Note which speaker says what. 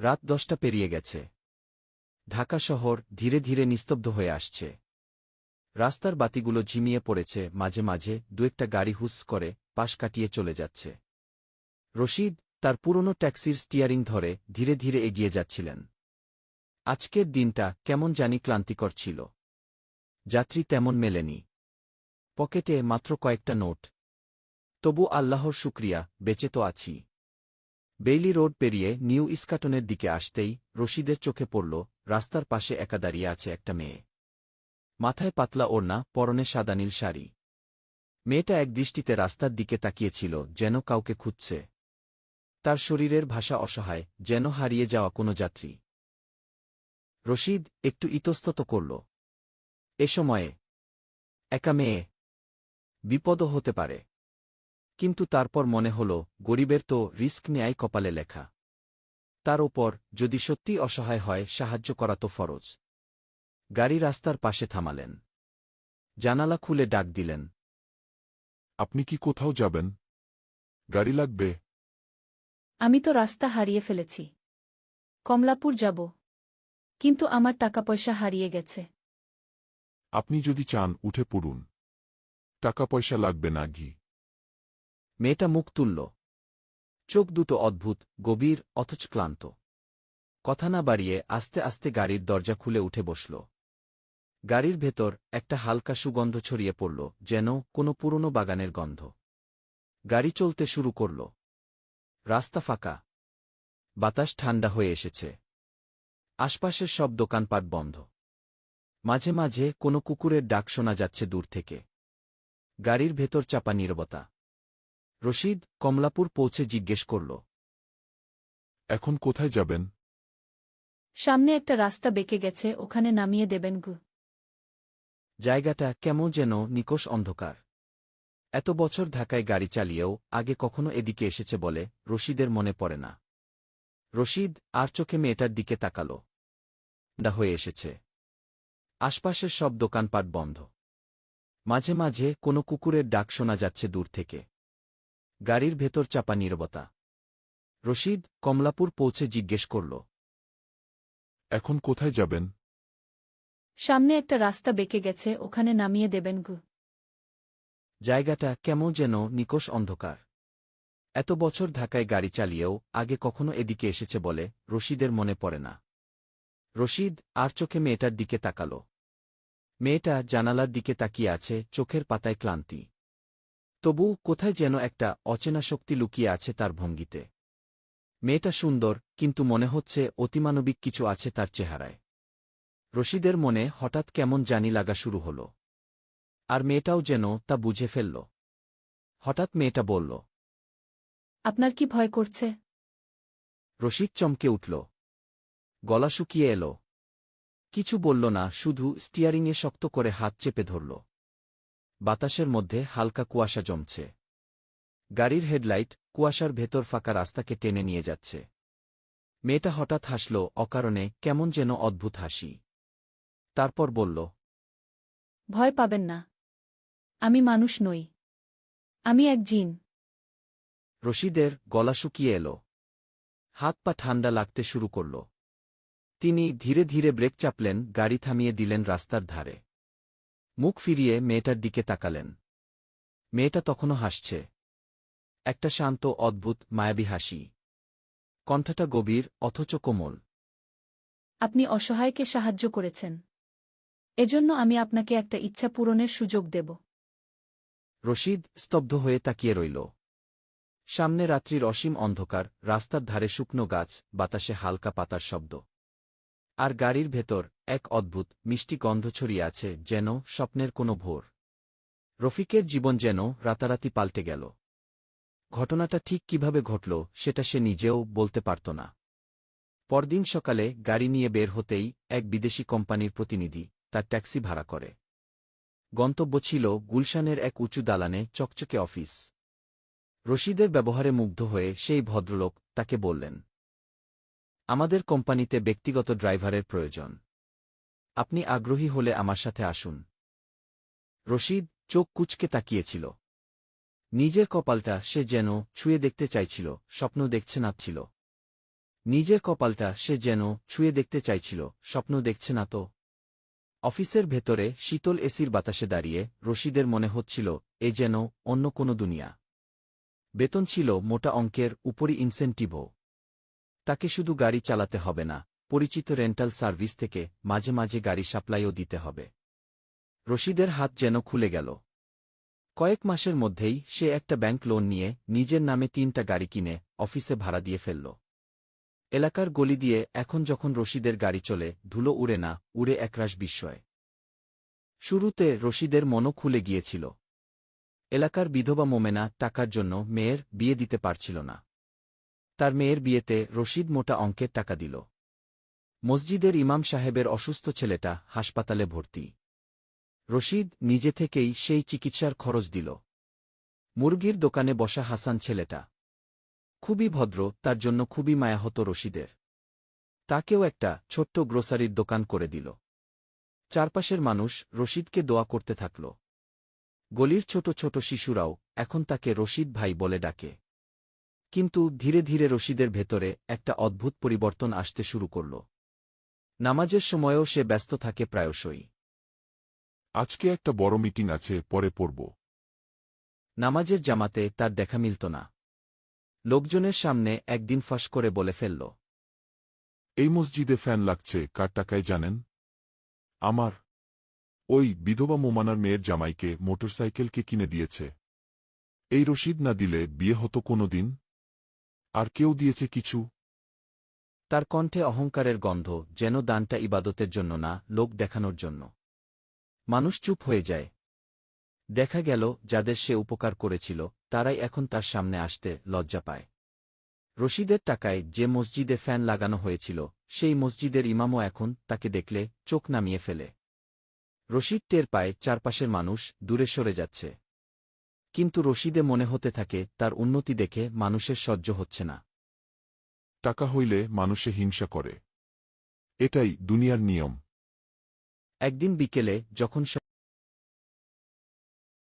Speaker 1: রাত দশটা পেরিয়ে গেছে। ঢাকা শহর ধীরে ধীরে নিস্তব্ধ হয়ে আসছে। রাস্তার বাতিগুলো ঝিমিয়ে পড়েছে, মাঝে মাঝে দু একটা গাড়ি হুস করে পাশ কাটিয়ে চলে যাচ্ছে। রশিদ তার পুরনো ট্যাক্সির স্টিয়ারিং ধরে ধীরে ধীরে এগিয়ে যাচ্ছিলেন। আজকের দিনটা কেমন জানি ক্লান্তিকর ছিল। যাত্রী তেমন মেলেনি। পকেটে মাত্র কয়েকটা নোট। তবু আল্লাহর শুক্রিয়া, বেঁচে তো আছি। বেইলি রোড পেরিয়ে নিউ ইস্কাটনের দিকে আসতেই রশিদের চোখে পড়ল রাস্তার পাশে একা দাঁড়িয়ে আছে একটা মেয়ে। মাথায় পাতলা ওড়না, পরনে সাদানীল শাড়ি। মেয়েটা এক দৃষ্টিতে রাস্তার দিকে তাকিয়েছিল, যেন কাউকে খুঁজছে। তার শরীরের ভাষা অসহায়, যেন হারিয়ে যাওয়া কোনো যাত্রী। রশিদ একটু ইতস্তত করল। এ সময়ে, একা মেয়ে। বিপদও হতে পারে। কিন্তু তারপর মনে হল গরিবের তো রিস্ক নেয় কপালে লেখা। তার ওপর যদি সত্যি অসহায় হয় সাহায্য করা তো ফরজ। গাড়ি রাস্তার পাশে থামালেন। জানালা খুলে ডাক দিলেন।
Speaker 2: আপনি কি কোথাও যাবেন? গাড়ি লাগবে।
Speaker 3: আমি তো রাস্তা হারিয়ে ফেলেছি। কমলাপুর যাব। কিন্তু আমার টাকা পয়সা হারিয়ে গেছে।
Speaker 2: আপনি যদি চান উঠে পড়ুন। টাকা পয়সা লাগবে না ঘি।
Speaker 1: মেয়েটা মুখ তুলল। চোখ দুটো অদ্ভুত, গভীর, অথচ ক্লান্ত। কথা না বাড়িয়ে আস্তে আস্তে গাড়ির দরজা খুলে উঠে বসল। গাড়ির ভেতর একটা হালকা সুগন্ধ ছড়িয়ে পড়ল, যেন কোনো পুরনো বাগানের গন্ধ। গাড়ি চলতে শুরু করল। রাস্তা ফাঁকা। বাতাস ঠান্ডা হয়ে এসেছে। আশপাশের সব দোকানপাট বন্ধ। মাঝে মাঝে কোনো কুকুরের ডাক শোনা যাচ্ছে দূর থেকে। গাড়ির ভেতর চাপা নীরবতা। রশিদ কমলাপুর পৌঁছে জিজ্ঞেস করল।
Speaker 2: এখন কোথায় যাবেন?
Speaker 3: সামনে একটা রাস্তা বেঁকে গেছে ওখানে নামিয়ে দেবেন গু।
Speaker 1: জায়গাটা কেমন যেন নিকষ অন্ধকার। এত বছর ঢাকায় গাড়ি চালিয়েও আগে কখনো এদিকে এসেছে বলে রশিদের মনে পড়ে না। রশিদ আর চোখে মেয়েটার দিকে তাকাল। ডা হয়ে এসেছে। আশপাশের সব দোকানপাট বন্ধ। মাঝে মাঝে কোনো কুকুরের ডাক শোনা যাচ্ছে দূর থেকে। গাড়ির ভেতর চাপা নীরবতা। রশিদ কমলাপুর পৌঁছে জিজ্ঞেস করল
Speaker 2: এখন কোথায় যাবেন?
Speaker 3: সামনে একটা রাস্তা বেঁকে গেছে ওখানে নামিয়ে দেবেন গু।
Speaker 1: জায়গাটা কেমন যেন নিকষ অন্ধকার। এত বছর ঢাকায় গাড়ি চালিয়েও আগে কখনো এদিকে এসেছে বলে রশিদের মনে পড়ে না। রশিদ আর চোখে মেয়েটার দিকে তাকাল। মেয়েটা জানালার দিকে তাকিয়ে আছে চোখের পাতায় ক্লান্তি। তবু কোথায় যেন একটা অচেনা শক্তি লুকিয়ে আছে তার ভঙ্গিতে। মেয়েটা সুন্দর কিন্তু মনে হচ্ছে অতিমানবিক কিছু আছে তার চেহারায়। রশিদের মনে হঠাৎ কেমন জানি লাগা শুরু হল। আর মেয়েটাও যেন তা বুঝে ফেলল। হঠাৎ মেয়েটা বলল
Speaker 3: আপনার কি ভয় করছে?
Speaker 1: রশিদ চমকে উঠল। গলা শুকিয়ে এল। কিছু বলল না শুধু স্টিয়ারিংয়ে শক্ত করে হাত চেপে ধরল। বাতাসের মধ্যে হালকা কুয়াশা জমছে। গাড়ির হেডলাইট কুয়াশার ভেতর ফাঁকা রাস্তাকে টেনে নিয়ে যাচ্ছে। মেয়েটা হঠাৎ হাসল অকারণে কেমন যেন অদ্ভুত হাসি। তারপর বলল
Speaker 3: ভয় পাবেন না। আমি মানুষ নই। আমি এক জিন।
Speaker 1: রশিদের গলা শুকিয়ে এল। হাত পা ঠান্ডা লাগতে শুরু করল। তিনি ধীরে ধীরে ব্রেক চাপলেন গাড়ি থামিয়ে দিলেন রাস্তার ধারে। মুখ ফিরিয়ে মেয়েটার দিকে তাকালেন। মেয়েটা তখনও হাসছে। একটা শান্ত অদ্ভুত মায়াবী হাসি। কণ্ঠটা গভীর অথচ কোমল।
Speaker 3: আপনি অসহায়কে সাহায্য করেছেন। এজন্য আমি আপনাকে একটা ইচ্ছা পূরণের সুযোগ দেব।
Speaker 1: রশিদ স্তব্ধ হয়ে তাকিয়ে রইল। সামনে রাত্রির অসীম অন্ধকার রাস্তার ধারে শুকনো গাছ বাতাসে হালকা পাতার শব্দ। আর গাড়ির ভেতর এক অদ্ভুত, মিষ্টি গন্ধ ছড়িয়ে আছে যেন স্বপ্নের কোনো ভোর। রফিকের জীবন যেন রাতারাতি পাল্টে গেল। ঘটনাটা ঠিক কীভাবে ঘটল সেটা সে নিজেও বলতে পারত না। পরদিন সকালে গাড়ি নিয়ে বের হতেই এক বিদেশি কোম্পানির প্রতিনিধি তার ট্যাক্সি ভাড়া করে। গন্তব্য ছিল গুলশানের এক উঁচু দালানে চকচকে অফিস। রশিদের ব্যবহারে মুগ্ধ হয়ে সেই ভদ্রলোক তাকে বললেন আমাদের কোম্পানিতে ব্যক্তিগত ড্রাইভারের প্রয়োজন। আপনি আগ্রহী হলে আমার সাথে আসুন। রশিদ চোখ কুচকে তাকিয়েছিল। নিজের কপালটা সে যেন ছুঁয়ে দেখতে চাইছিল, স্বপ্ন দেখছে নাচ্ছিল নিজের কপালটা সে যেন ছুঁয়ে দেখতে চাইছিল, স্বপ্ন দেখছে না তো। অফিসের ভেতরে শীতল এসির বাতাসে দাঁড়িয়ে রশিদের মনে হচ্ছিল, এ যেন অন্য কোনো দুনিয়া। বেতন ছিল মোটা অঙ্কের উপরই ইনসেন্টিভও। তাকে শুধু গাড়ি চালাতে হবে না, পরিচিত রেন্টাল সার্ভিস থেকে মাঝে মাঝে গাড়ি সাপ্লাইও দিতে হবে। রশিদের হাত যেন খুলে গেল। কয়েক মাসের মধ্যেই সে একটা ব্যাংক লোন নিয়ে নিজের নামে তিনটা গাড়ি কিনে অফিসে ভাড়া দিয়ে ফেলল। এলাকার গলি দিয়ে এখন যখন রশিদের গাড়ি চলে, ধুলো উড়ে না, উড়ে একরাশ বিস্ময়। শুরুতে রশিদের মনও খুলে গিয়েছিল। এলাকার বিধবা মোমেনা টাকার জন্য মেয়ের বিয়ে দিতে পারছিল না। তার মেয়ের বিয়েতে রশিদ মোটা অঙ্কের টাকা দিল। মসজিদের ইমাম সাহেবের অসুস্থ ছেলেটা হাসপাতালে ভর্তি। রশিদ নিজে থেকেই সেই চিকিৎসার খরচ দিল। মুরগির দোকানে বসা হাসান ছেলেটা। খুবই ভদ্র, তার জন্য খুবই মায়া হতো রশিদের। তাকেও একটা ছোট্ট গ্রোসারির দোকান করে দিল। চারপাশের মানুষ রশিদকে দোয়া করতে থাকল। গলির ছোট ছোট শিশুরাও এখন তাকে রশিদ ভাই বলে ডাকে। কিন্তু ধীরে ধীরে রশিদের ভেতরে একটা অদ্ভুত পরিবর্তন আসতে শুরু করল। নামাজের সময়েও সে ব্যস্ত থাকে প্রায়শই।
Speaker 2: আজকে একটা বড় মিটিং আছে পরে পড়ব।
Speaker 1: নামাজের জামাতে তার দেখা মিলত না। লোকজনের সামনে একদিন ফাঁস করে বলে ফেলল।
Speaker 2: এই মসজিদে ফ্যান লাগছে কার টাকায় জানেন? আমার। ওই বিধবা মোমানার মেয়ের জামাইকে মোটরসাইকেলকে কিনে দিয়েছে। এই রশিদ না দিলে বিয়ে হতো কোনো দিন? আর কেউ দিয়েছে কিছু।
Speaker 1: তার কণ্ঠে অহংকারের গন্ধ, যেন দানটা ইবাদতের জন্য না, লোক দেখানোর জন্য। মানুষ চুপ হয়ে যায়। দেখা গেল, যাদের সে উপকার করেছিল, তারাই এখন তার সামনে আসতে লজ্জা পায়। রশিদের টাকায় যে মসজিদে ফ্যান লাগানো হয়েছিল, সেই মসজিদের ইমামও এখন তাকে দেখলে চোখ নামিয়ে ফেলে। রশিদ টের পায়, চারপাশের মানুষ দূরে সরে যাচ্ছে। কিন্তু রশিদে মনে হতে থাকে তার উন্নতি দেখে মানুষের সহ্য হচ্ছে না।
Speaker 2: টাকা হইলে মানুষে হিংসা করে। এটাই দুনিয়ার নিয়ম।
Speaker 1: একদিন বিকেলে যখন